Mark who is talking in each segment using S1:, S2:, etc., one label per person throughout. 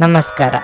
S1: ನಮಸ್ಕಾರ.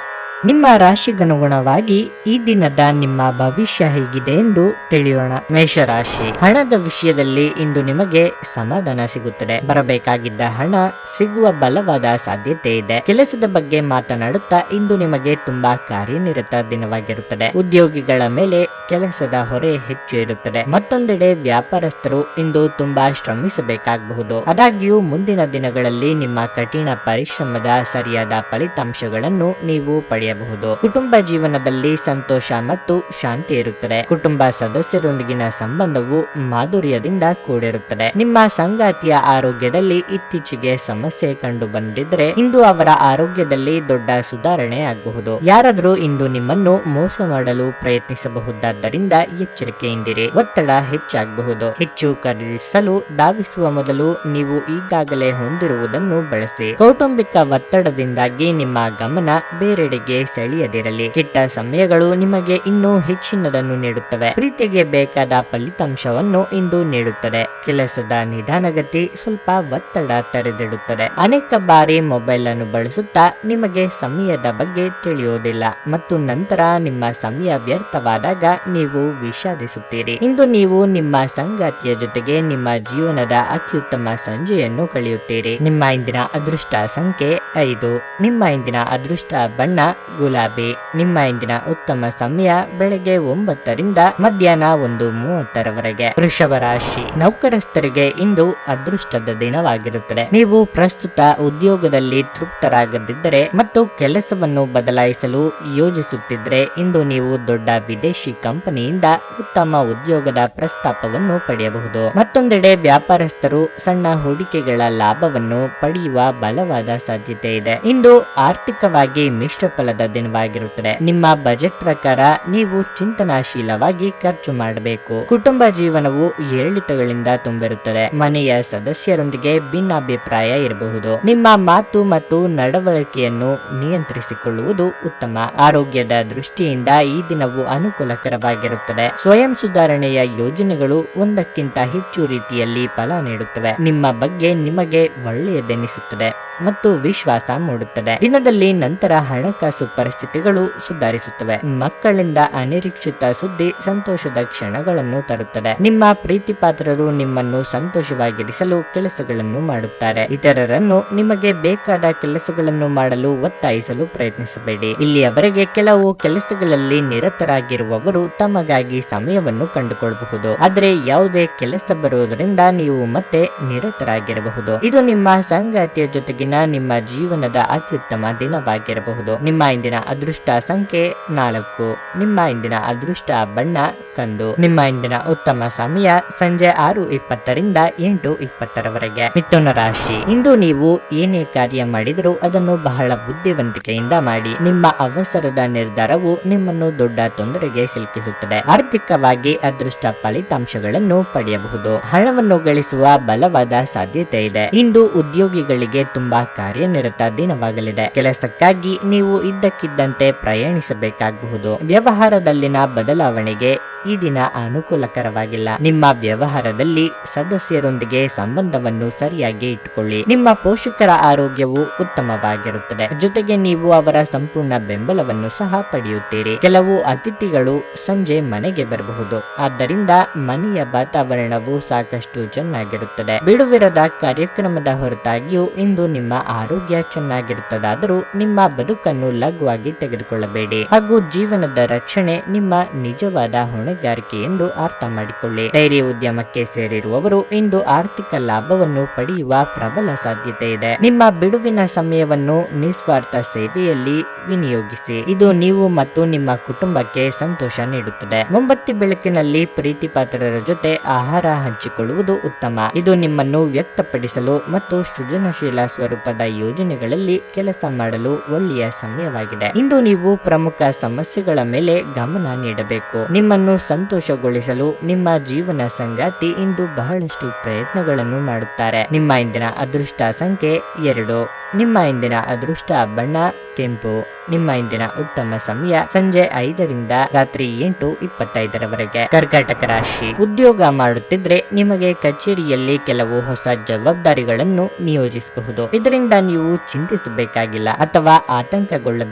S1: ನಿಮ್ಮ ರಾಶಿಗನುಗುಣವಾಗಿ ಈ ದಿನದ ನಿಮ್ಮ ಭವಿಷ್ಯ ಹೇಗಿದೆ ಎಂದು ತಿಳಿಯೋಣ. ಮೇಷರಾಶಿ. ಹಣದ ವಿಷಯದಲ್ಲಿ ಇಂದು ನಿಮಗೆ ಸಮಾಧಾನ ಸಿಗುತ್ತದೆ. ಬರಬೇಕಾಗಿದ್ದ ಹಣ ಸಿಗುವ ಬಲವಾದ ಸಾಧ್ಯತೆ ಇದೆ. ಕೆಲಸದ ಬಗ್ಗೆ ಮಾತನಾಡುತ್ತಾ ಇಂದು ನಿಮಗೆ ತುಂಬಾ ಕಾರ್ಯನಿರತ ದಿನವಾಗಿರುತ್ತದೆ. ಉದ್ಯೋಗಿಗಳ ಮೇಲೆ ಕೆಲಸದ ಹೊರೆ ಹೆಚ್ಚು ಇರುತ್ತದೆ ಮತ್ತೊಂದೆಡೆ ವ್ಯಾಪಾರಸ್ಥರು ಇಂದು ತುಂಬಾ ಶ್ರಮಿಸಬೇಕಾಗಬಹುದು. ಆದಾಗ್ಯೂ ಮುಂದಿನ ದಿನಗಳಲ್ಲಿ ನಿಮ್ಮ ಕಠಿಣ ಪರಿಶ್ರಮದ ಸರಿಯಾದ ಫಲಿತಾಂಶಗಳನ್ನು ನೀವು ಪಡೆಯಬಹುದು. ಕುಟುಂಬ ಜೀವನದಲ್ಲಿ ಸಂತೋಷ ಮತ್ತು ಶಾಂತಿ ಇರುತ್ತದೆ. ಕುಟುಂಬ ಸದಸ್ಯರೊಂದಿಗಿನ ಸಂಬಂಧವು ಮಾಧುರ್ಯದಿಂದ ಕೂಡಿರುತ್ತದೆ. ನಿಮ್ಮ ಸಂಗಾತಿಯ ಆರೋಗ್ಯದಲ್ಲಿ ಇತ್ತೀಚೆಗೆ ಸಮಸ್ಯೆ ಕಂಡು ಬಂದಿದ್ರೆ ಇಂದು ಅವರ ಆರೋಗ್ಯದಲ್ಲಿ ದೊಡ್ಡ ಸುಧಾರಣೆ ಆಗಬಹುದು ಯಾರಾದರೂ ಇಂದು ನಿಮ್ಮನ್ನು ಮೋಸ ಮಾಡಲು ಪ್ರಯತ್ನಿಸಬಹುದಾದ್ದರಿಂದ ಎಚ್ಚರಿಕೆಯಿಂದಿರಿ. ಒತ್ತಡ ಹೆಚ್ಚಾಗಬಹುದು. ಹೆಚ್ಚು ಖರೀದಿಸಲು ಧಾವಿಸುವ ಮೊದಲು ನೀವು ಈಗಾಗಲೇ ಹೊಂದಿರುವುದನ್ನು ಬಳಸಿ. ಕೌಟುಂಬಿಕ ಒತ್ತಡದಿಂದಾಗಿ ನಿಮ್ಮ ಗಮನ ಬೇರೆಡೆಗೆ ಸೆಳೆಯದಿರಲಿ. ಕೆಟ್ಟ ಸಮಯಗಳು ನಿಮಗೆ ಇನ್ನೂ ಹೆಚ್ಚಿನದನ್ನು ನೀಡುತ್ತವೆ. ಪ್ರೀತಿಗೆ ಬೇಕಾದ ಫಲಿತಾಂಶವನ್ನು ಇಂದು ನೀಡುತ್ತದೆ. ಕೆಲಸದ ನಿಧಾನಗತಿ ಸ್ವಲ್ಪ ಒತ್ತಡ ತೆರೆದಿಡುತ್ತದೆ. ಅನೇಕ ಬಾರಿ ಮೊಬೈಲ್ ಅನ್ನು ಬಳಸುತ್ತಾ ನಿಮಗೆ ಸಮಯದ ಬಗ್ಗೆ ತಿಳಿಯುವುದಿಲ್ಲ ಮತ್ತು ನಂತರ ನಿಮ್ಮ ಸಮಯ ವ್ಯರ್ಥವಾದಾಗ ನೀವು ವಿಷಾದಿಸುತ್ತೀರಿ. ಇಂದು ನೀವು ನಿಮ್ಮ ಸಂಗಾತಿಯ ಜೊತೆಗೆ ನಿಮ್ಮ ಜೀವನದ ಅತ್ಯುತ್ತಮ ಸಂಜೆಯನ್ನು ಕಳೆಯುತ್ತೀರಿ. ನಿಮ್ಮ ಇಂದಿನ ಅದೃಷ್ಟ ಸಂಖ್ಯೆ ಐದು. ನಿಮ್ಮ ಇಂದಿನ ಅದೃಷ್ಟ ಬಣ್ಣ ಗುಲಾಬಿ ನಿಮ್ಮ ಇಂದಿನ ಉತ್ತಮ ಸಮಯ ಬೆಳಗ್ಗೆ ಒಂಬತ್ತರಿಂದ ಮಧ್ಯಾಹ್ನ ಒಂದು ಮೂವತ್ತರವರೆಗೆ. ವೃಷಭ ರಾಶಿ, ನೌಕರಸ್ಥರಿಗೆ ಇಂದು ಅದೃಷ್ಟದ ದಿನವಾಗಿರುತ್ತದೆ. ನೀವು ಪ್ರಸ್ತುತ ಉದ್ಯೋಗದಲ್ಲಿ ತೃಪ್ತರಾಗದಿದ್ದರೆ ಮತ್ತು ಕೆಲಸವನ್ನು ಬದಲಾಯಿಸಲು ಯೋಜಿಸುತ್ತಿದ್ದರೆ, ಇಂದು ನೀವು ದೊಡ್ಡ ವಿದೇಶಿ ಕಂಪನಿಯಿಂದ ಉತ್ತಮ ಉದ್ಯೋಗದ ಪ್ರಸ್ತಾಪವನ್ನು ಪಡೆಯಬಹುದು. ಮತ್ತೊಂದೆಡೆ ವ್ಯಾಪಾರಸ್ಥರು ಸಣ್ಣ ಹೂಡಿಕೆಗಳ ಲಾಭವನ್ನು ಪಡೆಯುವ ಬಲವಾದ ಸಾಧ್ಯತೆ ಇದೆ. ಇಂದು ಆರ್ಥಿಕವಾಗಿ ಮಿಶ್ರ ಫಲದ ದಿನವಾಗಿರುತ್ತದೆ. ನಿಮ್ಮ ಬಜೆಟ್ ಪ್ರಕಾರ ನೀವು ಚಿಂತನಾಶೀಲವಾಗಿ ಖರ್ಚು ಮಾಡಬೇಕು. ಕುಟುಂಬ ಜೀವನವು ಏರಿಳಿತಗಳಿಂದ ತುಂಬಿರುತ್ತದೆ. ಮನೆಯ ಸದಸ್ಯರೊಂದಿಗೆ ಭಿನ್ನಾಭಿಪ್ರಾಯ ಇರಬಹುದು. ನಿಮ್ಮ ಮಾತು ಮತ್ತು ನಡವಳಿಕೆಯನ್ನು ನಿಯಂತ್ರಿಸಿಕೊಳ್ಳುವುದು ಉತ್ತಮ. ಆರೋಗ್ಯದ ದೃಷ್ಟಿಯಿಂದ ಈ ದಿನವು ಅನುಕೂಲಕರವಾಗಿರುತ್ತದೆ. ಸ್ವಯಂ ಸುಧಾರಣೆಯ ಯೋಜನೆಗಳು ಒಂದಕ್ಕಿಂತ ಹೆಚ್ಚು ರೀತಿಯಲ್ಲಿ ಫಲ ನೀಡುತ್ತವೆ. ನಿಮ್ಮ ಬಗ್ಗೆ ನಿಮಗೆ ಒಳ್ಳೆಯದೆನಿಸುತ್ತದೆ ಮತ್ತು ವಿಶ್ವಾಸ ಮೂಡುತ್ತದೆ. ದಿನದಲ್ಲಿ ನಂತರ ಹಣಕಾಸು ಪರಿಸ್ಥಿತಿಗಳು ಸುಧಾರಿಸುತ್ತವೆ. ಮಕ್ಕಳಿಂದ ಅನಿರೀಕ್ಷಿತ ಸುದ್ದಿ ಸಂತೋಷದ ಕ್ಷಣಗಳನ್ನು ತರುತ್ತದೆ. ನಿಮ್ಮ ಪ್ರೀತಿ ಪಾತ್ರರು ನಿಮ್ಮನ್ನು ಸಂತೋಷವಾಗಿರಿಸಲು ಕೆಲಸಗಳನ್ನು ಮಾಡುತ್ತಾರೆ. ಇತರರನ್ನು ನಿಮಗೆ ಬೇಕಾದ ಕೆಲಸಗಳನ್ನು ಮಾಡಲು ಒತ್ತಾಯಿಸಲು ಪ್ರಯತ್ನಿಸಬೇಡಿ. ಇಲ್ಲಿಯವರೆಗೆ ಕೆಲವು ಕೆಲಸಗಳಲ್ಲಿ ನಿರತರಾಗಿರುವವರು ತಮಗಾಗಿ ಸಮಯವನ್ನು ಕಂಡುಕೊಳ್ಳಬಹುದು. ಆದರೆ ಯಾವುದೇ ಕೆಲಸ ಬರುವುದರಿಂದ ನೀವು ಮತ್ತೆ ನಿರತರಾಗಿರಬಹುದು. ಇದು ನಿಮ್ಮ ಸಂಗಾತಿಯ ಜೊತೆಗಿನ ನಿಮ್ಮ ಜೀವನದ ಅತ್ಯುತ್ತಮ ದಿನವಾಗಿರಬಹುದು. ನಿಮ್ಮ ಇಂದಿನ ಅದೃಷ್ಟ ಸಂಖ್ಯೆ ನಾಲ್ಕು. ನಿಮ್ಮ ಇಂದಿನ ಅದೃಷ್ಟ ಬಣ್ಣ ಕಂದು. ನಿಮ್ಮ ಇಂದಿನ ಉತ್ತಮ ಸಮಯ ಸಂಜೆ ಆರು ಇಪ್ಪತ್ತರಿಂದ ಎಂಟು ಇಪ್ಪತ್ತರವರೆಗೆ. ಮಿಥುನ ರಾಶಿ. ಇಂದು ನೀವು ಏನೇ ಕಾರ್ಯ ಮಾಡಿದರೂ ಅದನ್ನು ಬಹಳ ಬುದ್ಧಿವಂತಿಕೆಯಿಂದ ಮಾಡಿ. ನಿಮ್ಮ ಅವಸರದ ನಿರ್ಧಾರವು ನಿಮ್ಮನ್ನು ದೊಡ್ಡ ತೊಂದರೆಗೆ ಸಿಲುಕಿಸುತ್ತದೆ. ಆರ್ಥಿಕವಾಗಿ ಅದೃಷ್ಟ ಫಲಿತಾಂಶಗಳನ್ನು ಪಡೆಯಬಹುದು. ಹಣವನ್ನು ಗಳಿಸುವ ಬಲವಾದ ಸಾಧ್ಯತೆ ಇದೆ. ಇಂದು ಉದ್ಯೋಗಿಗಳಿಗೆ ತುಂಬಾ ಕಾರ್ಯನಿರತ ದಿನವಾಗಲಿದೆ. ಕೆಲಸಕ್ಕಾಗಿ ನೀವು ಇದ್ದಕ್ಕಿದ್ದಂತೆ ಪ್ರಯಾಣಿಸಬೇಕಾಗಬಹುದು. ವ್ಯವಹಾರದಲ್ಲಿನ ಬದಲಾವಣೆಗೆ ಈ ದಿನ ಅನುಕೂಲಕರವಾಗಿಲ್ಲ. ನಿಮ್ಮ ವ್ಯವಹಾರದಲ್ಲಿ ಸದಸ್ಯರೊಂದಿಗೆ ಸಂಬಂಧವನ್ನು ಸರಿಯಾಗಿ ಇಟ್ಟುಕೊಳ್ಳಿ. ನಿಮ್ಮ ಪೋಷಕರ ಆರೋಗ್ಯವು ಉತ್ತಮವಾಗಿರುತ್ತದೆ. ಜೊತೆಗೆ ನೀವು ಅವರ ಸಂಪೂರ್ಣ ಬೆಂಬಲವನ್ನು ಸಹ ಪಡೆಯುತ್ತೀರಿ. ಕೆಲವು ಅತಿಥಿಗಳು ಸಂಜೆ ಮನೆಗೆ ಬರಬಹುದು. ಆದ್ದರಿಂದ ಮನೆಯ ವಾತಾವರಣವು ಸಾಕಷ್ಟು ಚೆನ್ನಾಗಿರುತ್ತದೆ. ಬಿಡುವಿರದ ಕಾರ್ಯಕ್ರಮದ ಹೊರತಾಗಿಯೂ ಇಂದು ನಿಮ್ಮ ಆರೋಗ್ಯ ಚೆನ್ನಾಗಿರುತ್ತದಾದರೂ ನಿಮ್ಮ ಬದುಕನ್ನು ಲಘುವಾಗಿ ತೆಗೆದುಕೊಳ್ಳಬೇಡಿ. ಹಾಗೂ ಜೀವನದ ರಕ್ಷಣೆ ನಿಮ್ಮ ನಿಜವಾದ ಹೊಣೆಗಾರಿಕೆ ಎಂದು ಅರ್ಥ ಮಾಡಿಕೊಳ್ಳಿ. ಡೈರಿ ಉದ್ಯಮಕ್ಕೆ ಸೇರಿರುವವರು ಇಂದು ಆರ್ಥಿಕ ಲಾಭವನ್ನು ಪಡೆಯುವ ಪ್ರಬಲ ಸಾಧ್ಯತೆ ಇದೆ. ನಿಮ್ಮ ಬಿಡುವಿನ ಸಮಯವನ್ನು ನಿಸ್ವಾರ್ಥ ಸೇವೆಯಲ್ಲಿ ವಿನಿಯೋಗಿಸಿ. ಇದು ನೀವು ಮತ್ತು ನಿಮ್ಮ ಕುಟುಂಬಕ್ಕೆ ಸಂತೋಷ ನೀಡುತ್ತದೆ. ಮುಂಬತ್ತಿ ಬೆಳಕಿನಲ್ಲಿ ಪ್ರೀತಿ ಪಾತ್ರರ ಜೊತೆ ಆಹಾರ ಹಂಚಿಕೊಳ್ಳುವುದು ಉತ್ತಮ. ಇದು ನಿಮ್ಮನ್ನು ವ್ಯಕ್ತಪಡಿಸಲು ಮತ್ತು ಸೃಜನಶೀಲ ಸ್ವರೂಪದ ಯೋಜನೆಗಳಲ್ಲಿ ಕೆಲಸ ಮಾಡಲು ಒಳ್ಳೆಯ ಸಮಯವಾಗಿದೆ. ಇಂದು ನೀವು ಪ್ರಮುಖ ಸಮಸ್ಯೆಗಳ ಮೇಲೆ ಗಮನ ನೀಡಬೇಕು. ನಿಮ್ಮನ್ನು ಸಂತೋಷಗೊಳಿಸಲು ನಿಮ್ಮ ಜೀವನ ಸಂಗಾತಿ ಇಂದು ಬಹಳಷ್ಟು ಪ್ರಯತ್ನಗಳನ್ನು ಮಾಡುತ್ತಾರೆ. ನಿಮ್ಮ ಇಂದಿನ ಅದೃಷ್ಟ ಸಂಖ್ಯೆ ಎರಡು. ನಿಮ್ಮ ಇಂದಿನ ಅದೃಷ್ಟ ಬಣ್ಣ, ಕೆಂಪು. ನಿಮ್ಮ ಇಂದಿನ ಉತ್ತಮ ಸಮಯ ಸಂಜೆ ಐದರಿಂದ ರಾತ್ರಿ ಎಂಟು ಇಪ್ಪತ್ತೈದರವರೆಗೆ. ಕರ್ಕಾಟಕ ರಾಶಿ. ಉದ್ಯೋಗ ಮಾಡುತ್ತಿದ್ರೆ ನಿಮಗೆ ಕಚೇರಿಯಲ್ಲಿ ಕೆಲವು ಹೊಸ ಜವಾಬ್ದಾರಿಗಳನ್ನು ನಿಯೋಜಿಸಬಹುದು. ಇದರಿಂದ ನೀವು ಚಿಂತಿಸಬೇಕಾಗಿಲ್ಲ ಅಥವಾ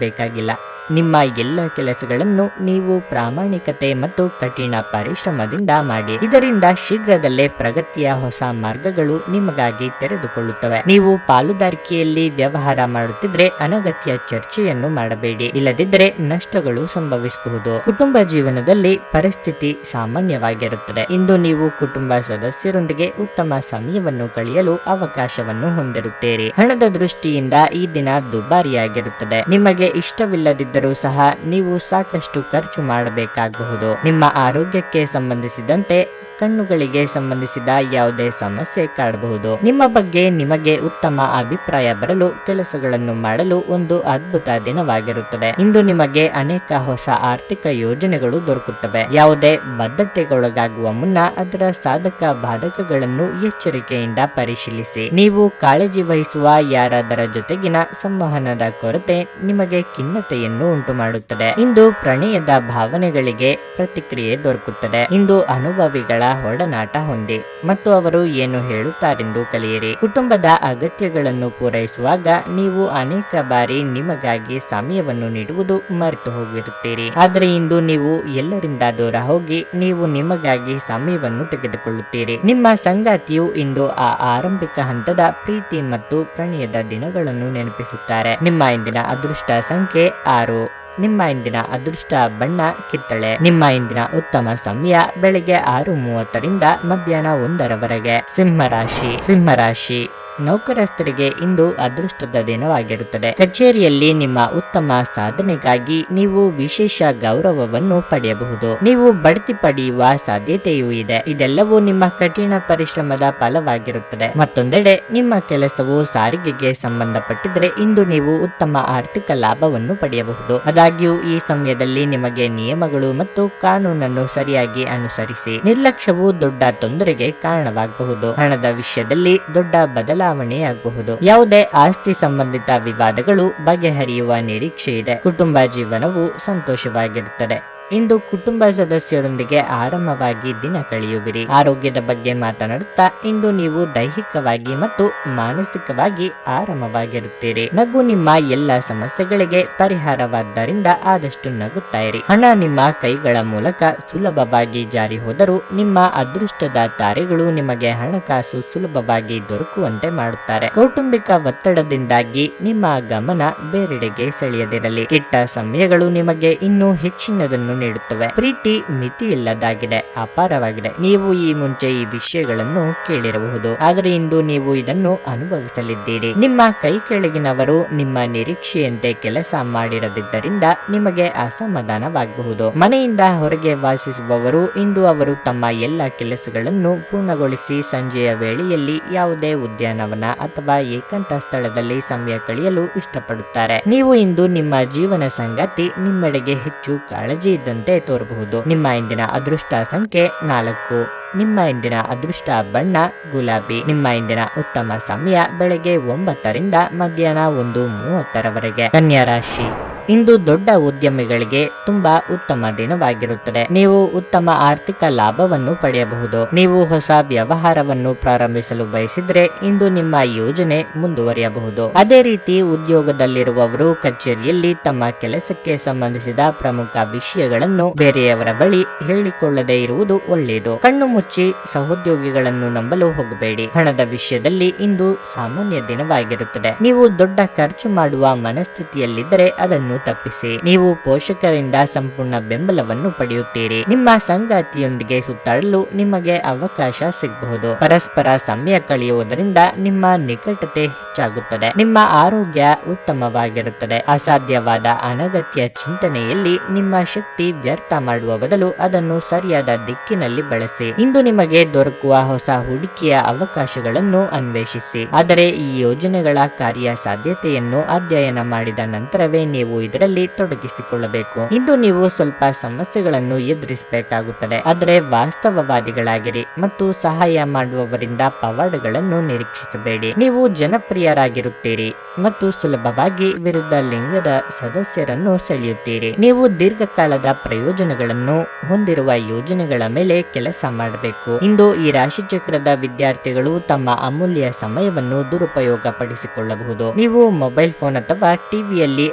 S1: ಆತಂಕಗೊಳ್ಳಬೇಕಾಗಿಲ್ಲ ನಿಮ್ಮ ಎಲ್ಲ ಕೆಲಸಗಳನ್ನು ನೀವು ಪ್ರಾಮಾಣಿಕತೆ ಮತ್ತು ಕಠಿಣ ಪರಿಶ್ರಮದಿಂದ ಮಾಡಿ. ಇದರಿಂದ ಶೀಘ್ರದಲ್ಲೇ ಪ್ರಗತಿಯ ಹೊಸ ಮಾರ್ಗಗಳು ನಿಮಗಾಗಿ ತೆರೆದುಕೊಳ್ಳುತ್ತವೆ. ನೀವು ಪಾಲುದಾರಿಕೆಯಲ್ಲಿ ವ್ಯವಹಾರ ಮಾಡುತ್ತಿದ್ರೆ ಅನಗತ್ಯ ಚರ್ಚೆಯನ್ನು ಮಾಡಬೇಡಿ. ಇಲ್ಲದಿದ್ದರೆ ನಷ್ಟಗಳು ಸಂಭವಿಸಬಹುದು. ಕುಟುಂಬ ಜೀವನದಲ್ಲಿ ಪರಿಸ್ಥಿತಿ ಸಾಮಾನ್ಯವಾಗಿರುತ್ತದೆ. ಇಂದು ನೀವು ಕುಟುಂಬ ಸದಸ್ಯರೊಂದಿಗೆ ಉತ್ತಮ ಸಮಯವನ್ನು ಕಳೆಯಲು ಅವಕಾಶವನ್ನು ಹೊಂದಿರುತ್ತೀರಿ. ಹಣದ ದೃಷ್ಟಿಯಿಂದ ಈ ದಿನ ದುಬಾರಿಯಾಗಿರುತ್ತದೆ. ನಿಮಗೆ ಇಷ್ಟವಿಲ್ಲದಿದ್ದರೂ ಸಹ ನೀವು ಸಾಕಷ್ಟು ಖರ್ಚು ಮಾಡಬೇಕಾಗಬಹುದು. ನಿಮ್ಮ ಆರೋಗ್ಯಕ್ಕೆ ಸಂಬಂಧಿಸಿದಂತೆ ಕಣ್ಣುಗಳಿಗೆ ಸಂಬಂಧಿಸಿದ ಯಾವುದೇ ಸಮಸ್ಯೆ ಕಾಡಬಹುದು. ನಿಮ್ಮ ಬಗ್ಗೆ ನಿಮಗೆ ಉತ್ತಮ ಅಭಿಪ್ರಾಯ ಬರಲು ಕೆಲಸಗಳನ್ನು ಮಾಡಲು ಒಂದು ಅದ್ಭುತ ದಿನವಾಗಿರುತ್ತದೆ. ಇಂದು ನಿಮಗೆ ಅನೇಕ ಹೊಸ ಆರ್ಥಿಕ ಯೋಜನೆಗಳು ದೊರಕುತ್ತವೆ. ಯಾವುದೇ ಬದ್ಧತೆಗೊಳಗಾಗುವ ಮುನ್ನ ಅದರ ಸಾಧಕ ಬಾಧಕಗಳನ್ನು ಎಚ್ಚರಿಕೆಯಿಂದ ಪರಿಶೀಲಿಸಿ. ನೀವು ಕಾಳಜಿ ವಹಿಸುವ ಯಾರಾದರ ಜೊತೆಗಿನ ಸಂವಹನದ ಕೊರತೆ ನಿಮಗೆ ಖಿನ್ನತೆಯನ್ನು ಉಂಟು ಮಾಡುತ್ತದೆ ಇಂದು ಪ್ರಣಯದ ಭಾವನೆಗಳಿಗೆ ಪ್ರತಿಕ್ರಿಯೆ ದೊರಕುತ್ತದೆ. ಇಂದು ಅನುಭವಿಗಳ ಒಡನಾಟ ಹೊಂದಿ ಮತ್ತು ಅವರು ಏನು ಹೇಳುತ್ತಾರೆಂದು ಕಲಿಯಿರಿ. ಕುಟುಂಬದ ಅಗತ್ಯಗಳನ್ನು ಪೂರೈಸುವಾಗ ನೀವು ಅನೇಕ ಬಾರಿ ನಿಮಗಾಗಿ ಸಮಯವನ್ನು ನೀಡುವುದು ಮರೆತು ಹೋಗಿರುತ್ತೀರಿ. ಆದರೆ ಇಂದು ನೀವು ಎಲ್ಲರಿಂದ ದೂರ ಹೋಗಿ ನೀವು ನಿಮಗಾಗಿ ಸಮಯವನ್ನು ತೆಗೆದುಕೊಳ್ಳುತ್ತೀರಿ. ನಿಮ್ಮ ಸಂಗಾತಿಯು ಇಂದು ಆ ಆರಂಭಿಕ ಹಂತದ ಪ್ರೀತಿ ಮತ್ತು ಪ್ರಣಯದ ದಿನಗಳನ್ನು ನೆನಪಿಸುತ್ತಾರೆ. ನಿಮ್ಮ ಇಂದಿನ ಅದೃಷ್ಟ ಸಂಖ್ಯೆ ಆರು. ನಿಮ್ಮ ಇಂದಿನ ಅದೃಷ್ಟ ಬಣ್ಣ ಕಿತ್ತಳೆ. ನಿಮ್ಮ ಇಂದಿನ ಉತ್ತಮ ಸಮಯ ಬೆಳಿಗ್ಗೆ ಆರು ಮೂವತ್ತರಿಂದ ಮಧ್ಯಾಹ್ನ ಒಂದರವರೆಗೆ. ಸಿಂಹರಾಶಿ ಸಿಂಹರಾಶಿ. ನೌಕರಸ್ಥರಿಗೆ ಇಂದು ಅದೃಷ್ಟದ ದಿನವಾಗಿರುತ್ತದೆ. ಕಚೇರಿಯಲ್ಲಿ ನಿಮ್ಮ ಉತ್ತಮ ಸಾಧನೆಗಾಗಿ ನೀವು ವಿಶೇಷ ಗೌರವವನ್ನು ಪಡೆಯಬಹುದು. ನೀವು ಬಡ್ತಿ ಪಡೆಯುವ ಸಾಧ್ಯತೆಯೂ ಇದೆ. ಇದೆಲ್ಲವೂ ನಿಮ್ಮ ಕಠಿಣ ಪರಿಶ್ರಮದ ಫಲವಾಗಿರುತ್ತದೆ. ಮತ್ತೊಂದೆಡೆ, ನಿಮ್ಮ ಕೆಲಸವು ಸಾರಿಗೆಗೆ ಸಂಬಂಧಪಟ್ಟಿದ್ರೆ ಇಂದು ನೀವು ಉತ್ತಮ ಆರ್ಥಿಕ ಲಾಭವನ್ನು ಪಡೆಯಬಹುದು. ಆದಾಗ್ಯೂ, ಈ ಸಮಯದಲ್ಲಿ ನಿಮಗೆ ನಿಯಮಗಳು ಮತ್ತು ಕಾನೂನನ್ನು ಸರಿಯಾಗಿ ಅನುಸರಿಸಿ. ನಿರ್ಲಕ್ಷ್ಯವು ದೊಡ್ಡ ತೊಂದರೆಗೆ ಕಾರಣವಾಗಬಹುದು. ಹಣದ ವಿಷಯದಲ್ಲಿ ದೊಡ್ಡ ಬದಲಾವಣೆಯಾಗಬಹುದು. ಯಾವುದೇ ಆಸ್ತಿ ಸಂಬಂಧಿತ ವಿವಾದಗಳು ಬಗೆಹರಿಯುವ ನಿರೀಕ್ಷೆ ಇದೆ. ಕುಟುಂಬ ಜೀವನವು ಸಂತೋಷವಾಗಿರುತ್ತದೆ. ಇಂದು ಕುಟುಂಬ ಸದಸ್ಯರೊಂದಿಗೆ ಆರಾಮವಾಗಿ ದಿನ ಕಳೆಯುವಿರಿ. ಆರೋಗ್ಯದ ಬಗ್ಗೆ ಮಾತನಾಡುತ್ತಾ ಇಂದು ನೀವು ದೈಹಿಕವಾಗಿ ಮತ್ತು ಮಾನಸಿಕವಾಗಿ ಆರಾಮವಾಗಿರುತ್ತೀರಿ. ನಗು ನಿಮ್ಮ ಎಲ್ಲ ಸಮಸ್ಯೆಗಳಿಗೆ ಪರಿಹಾರವಾದ್ದರಿಂದ ಆದಷ್ಟು ನಗುತ್ತಾ ಇರಿ ಹಣ ನಿಮ್ಮ ಕೈಗಳ ಮೂಲಕ ಸುಲಭವಾಗಿ ಜಾರಿ ಹೋದರೂ ನಿಮ್ಮ ಅದೃಷ್ಟದ ತಾರೆಗಳು ನಿಮಗೆ ಹಣಕಾಸು ಸುಲಭವಾಗಿ ದೊರಕುವಂತೆ ಮಾಡುತ್ತಾರೆ. ಕೌಟುಂಬಿಕ ಒತ್ತಡದಿಂದಾಗಿ ನಿಮ್ಮ ಗಮನ ಬೇರೆಡೆಗೆ ಸೆಳೆಯದಿರಲಿ. ಕೆಟ್ಟ ಸಮಯಗಳು ನಿಮಗೆ ಇನ್ನೂ ಹೆಚ್ಚಿನದನ್ನು ನೀಡುತ್ತವೆ. ಪ್ರೀತಿ ಮಿತಿ ಇಲ್ಲದಾಗಿದೆ ಅಪಾರವಾಗಿದೆ. ನೀವು ಈ ಮುಂಚೆ ಈ ವಿಷಯಗಳನ್ನು ಕೇಳಿರಬಹುದು. ಆದರೆ ಇಂದು ನೀವು ಇದನ್ನು ಅನುಭವಿಸಲಿದ್ದೀರಿ. ನಿಮ್ಮ ಕೈ ಕೆಳಗಿನವರು ನಿಮ್ಮ ನಿರೀಕ್ಷೆಯಂತೆ ಕೆಲಸ ಮಾಡಿರದಿದ್ದರಿಂದ ನಿಮಗೆ ಅಸಮಾಧಾನವಾಗಬಹುದು. ಮನೆಯಿಂದ ಹೊರಗೆ ವಾಸಿಸುವವರು ಇಂದು ಅವರು ತಮ್ಮ ಎಲ್ಲ ಕೆಲಸಗಳನ್ನು ಪೂರ್ಣಗೊಳಿಸಿ ಸಂಜೆಯ ವೇಳೆಯಲ್ಲಿ ಯಾವುದೇ ಉದ್ಯಾನವನ ಅಥವಾ ಏಕಾಂತ ಸ್ಥಳದಲ್ಲಿ ಸಮಯ ಕಳೆಯಲು ಇಷ್ಟಪಡುತ್ತಾರೆ. ನೀವು ಇಂದು ನಿಮ್ಮ ಜೀವನ ಸಂಗಾತಿ ನಿಮ್ಮೆಡೆಗೆ ಹೆಚ್ಚು ಕಾಳಜಿ ಇದ್ದಂತೆ ತೋರಬಹುದು. ನಿಮ್ಮ ಇಂದಿನ ಅದೃಷ್ಟ ಸಂಖ್ಯೆ ನಾಲ್ಕು. ನಿಮ್ಮ ಇಂದಿನ ಅದೃಷ್ಟ ಬಣ್ಣ ಗುಲಾಬಿ. ನಿಮ್ಮ ಇಂದಿನ ಉತ್ತಮ ಸಮಯ ಬೆಳಗ್ಗೆ ಒಂಬತ್ತರಿಂದ ಮಧ್ಯಾಹ್ನ ಒಂದು ಮೂವತ್ತರವರೆಗೆ. ಕನ್ಯಾ ರಾಶಿ. ಇಂದು ದೊಡ್ಡ ಉದ್ಯಮಿಗಳಿಗೆ ತುಂಬಾ ಉತ್ತಮ ದಿನವಾಗಿರುತ್ತದೆ. ನೀವು ಉತ್ತಮ ಆರ್ಥಿಕ ಲಾಭವನ್ನು ಪಡೆಯಬಹುದು. ನೀವು ಹೊಸ ವ್ಯವಹಾರವನ್ನು ಪ್ರಾರಂಭಿಸಲು ಬಯಸಿದ್ರೆ ಇಂದು ನಿಮ್ಮ ಯೋಜನೆ ಮುಂದುವರಿಯಬಹುದು. ಅದೇ ರೀತಿ ಉದ್ಯೋಗದಲ್ಲಿರುವವರು ಕಚೇರಿಯಲ್ಲಿ ತಮ್ಮ ಕೆಲಸಕ್ಕೆ ಸಂಬಂಧಿಸಿದ ಪ್ರಮುಖ ವಿಷಯಗಳನ್ನು ಬೇರೆಯವರ ಬಳಿ ಹೇಳಿಕೊಳ್ಳದೆ ಇರುವುದು ಒಳ್ಳೆಯದು. ಕಣ್ಣು ಮುಚ್ಚಿ ಸಹೋದ್ಯೋಗಿಗಳನ್ನು ನಂಬಲು ಹೋಗಬೇಡಿ. ಹಣದ ವಿಷಯದಲ್ಲಿ ಇಂದು ಸಾಮಾನ್ಯ ದಿನವಾಗಿರುತ್ತದೆ. ನೀವು ದೊಡ್ಡ ಖರ್ಚು ಮಾಡುವ ಮನಸ್ಥಿತಿಯಲ್ಲಿದ್ದರೆ ಅದನ್ನು ತಪ್ಪಿಸಿ. ನೀವು ಪೋಷಕರಿಂದ ಸಂಪೂರ್ಣ ಬೆಂಬಲವನ್ನು ಪಡೆಯುತ್ತೀರಿ. ನಿಮ್ಮ ಸಂಗಾತಿಯೊಂದಿಗೆ ಸುತ್ತಾಡಲು ನಿಮಗೆ ಅವಕಾಶ ಸಿಗಬಹುದು. ಪರಸ್ಪರ ಸಮಯ ಕಳೆಯುವುದರಿಂದ ನಿಮ್ಮ ನಿಕಟತೆ ಹೆಚ್ಚಾಗುತ್ತದೆ. ನಿಮ್ಮ ಆರೋಗ್ಯ ಉತ್ತಮವಾಗಿರುತ್ತದೆ. ಅಸಾಧ್ಯವಾದ ಅನಗತ್ಯ ಚಿಂತನೆಯಲ್ಲಿ ನಿಮ್ಮ ಶಕ್ತಿ ವ್ಯರ್ಥ ಮಾಡುವ ಬದಲು ಅದನ್ನು ಸರಿಯಾದ ದಿಕ್ಕಿನಲ್ಲಿ ಬಳಸಿ. ಇಂದು ನಿಮಗೆ ದೊರಕುವ ಹೊಸ ಹೂಡಿಕೆಯ ಅವಕಾಶಗಳನ್ನು ಅನ್ವೇಷಿಸಿ. ಆದರೆ ಈ ಯೋಜನೆಗಳ ಕಾರ್ಯ ಸಾಧ್ಯತೆಯನ್ನು ಅಧ್ಯಯನ ಮಾಡಿದ ನಂತರವೇ ನೀವು ಇದರಲ್ಲಿ ತೊಡಗಿಸಿಕೊಳ್ಳಬೇಕು. ಇಂದು ನೀವು ಸ್ವಲ್ಪ ಸಮಸ್ಯೆಗಳನ್ನು ಎದುರಿಸಬೇಕಾಗುತ್ತದೆ. ಆದರೆ ವಾಸ್ತವವಾದಿಗಳಾಗಿರಿ ಮತ್ತು ಸಹಾಯ ಮಾಡುವವರಿಂದ ಪವಾಡಗಳನ್ನು ನಿರೀಕ್ಷಿಸಬೇಡಿ. ನೀವು ಜನಪ್ರಿಯರಾಗಿರುತ್ತೀರಿ ಮತ್ತು ಸುಲಭವಾಗಿ ವಿರುದ್ಧ ಲಿಂಗದ ಸದಸ್ಯರನ್ನು ಸೆಳೆಯುತ್ತೀರಿ. ನೀವು ದೀರ್ಘಕಾಲದ ಪ್ರಯೋಜನಗಳನ್ನು ಹೊಂದಿರುವ ಯೋಜನೆಗಳ ಮೇಲೆ ಕೆಲಸ ಮಾಡಬೇಕು. ಇಂದು ಈ ರಾಶಿ ಚಕ್ರದ ವಿದ್ಯಾರ್ಥಿಗಳು ತಮ್ಮ ಅಮೂಲ್ಯ ಸಮಯವನ್ನು ದುರುಪಯೋಗ ಪಡಿಸಿಕೊಳ್ಳಬಹುದು ನೀವು ಮೊಬೈಲ್ ಫೋನ್ ಅಥವಾ ಟಿವಿಯಲ್ಲಿ